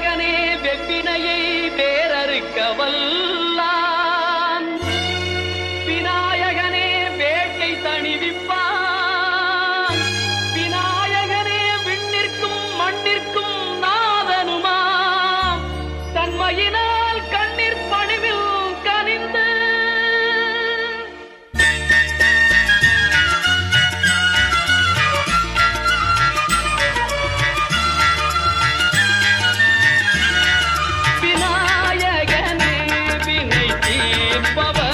விநாயகனே வெப்பினையை வேறறுக்க வல்லான் விநாயகனே வேட்டை தணிவிப்பான். விநாயகனே விண்ணிற்கும் மண்ணிற்கும் நாதனுமாம். தன்மையின tempo.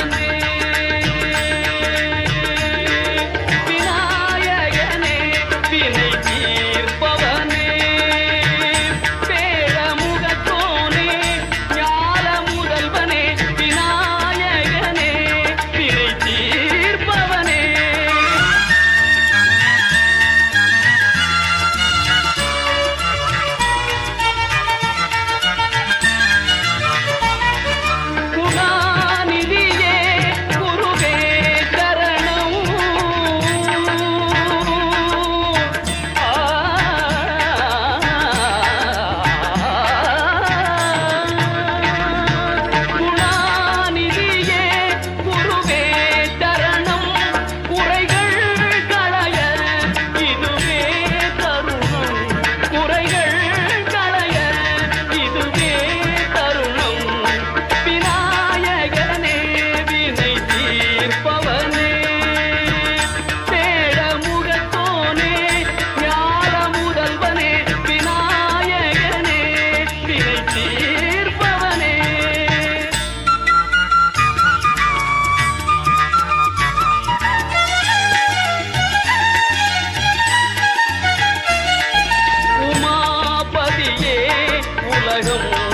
爱生